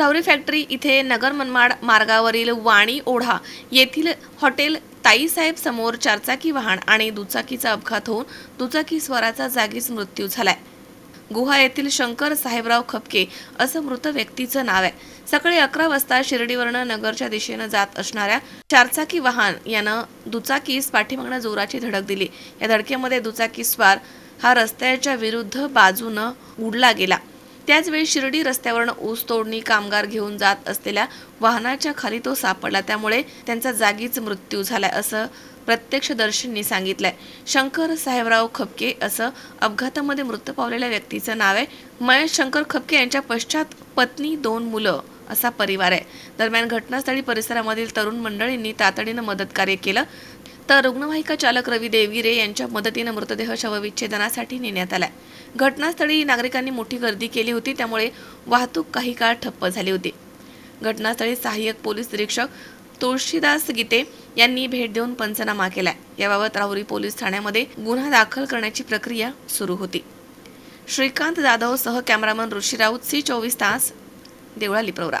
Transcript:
Jhawari factory इथे नगर मनमाड मार्गावरील वाणी ओढा येथील हॉटेल ताईसाहेब समोर चारचाकी वाहन आणि दुचाकीचा अपघात होऊन दुचाकी स्वराचा जागीच मृत्यू झालाय. गुहा येथील शंकर साहेबराव खपके असं मृत व्यक्तीचं नाव आहे. सकाळी अकरा वाजता शिर्डीवरनं नगरच्या दिशेनं जात असणाऱ्या चारचाकी वाहन यानं दुचाकीस पाठीमागनं जोराची धडक दिली. या धडकेमध्ये दुचाकी स्वार हा रस्त्याच्या विरुद्ध बाजूनं उडला गेला. त्याचवेळी शिर्डी रस्त्यावरून ऊस तोडणी कामगार घेऊन जात असलेल्या वाहनाच्या खाली तो सापडला. त्यामुळे त्यांचा जागीच मृत्यू झालाय असं प्रत्यक्षदर्शींनी सांगितलंय. शंकर साहेबराव खपके असं अपघातामध्ये मृत पावलेल्या व्यक्तीचं नाव आहे. महेश शंकर खपके यांच्या पश्चात पत्नी दोन मुलं असा परिवार आहे. दरम्यान घटनास्थळी परिसरामधील तरुण मंडळींनी तातडीनं मदत कार्य केलं. तर रुग्णवाहिका चालक रवी देवीरे यांच्या मदतीनं मृतदेह शवविच्छेदनासाठी नेण्यात आलाय. घटनास्थळी नागरिकांनी मोठी गर्दी केली होती त्यामुळे वाहतूक काही काळ ठप्प झाली होती. घटनास्थळी सहाय्यक पोलीस निरीक्षक तुळशीदास गीते यांनी भेट देऊन पंचनामा केलाय. याबाबत राहुरी पोलीस ठाण्यामध्ये गुन्हा दाखल करण्याची प्रक्रिया सुरू होती. श्रीकांत जाधव सह कॅमेरामन ऋषी राऊत सी चोवीस तास देवळाली प्रवरा.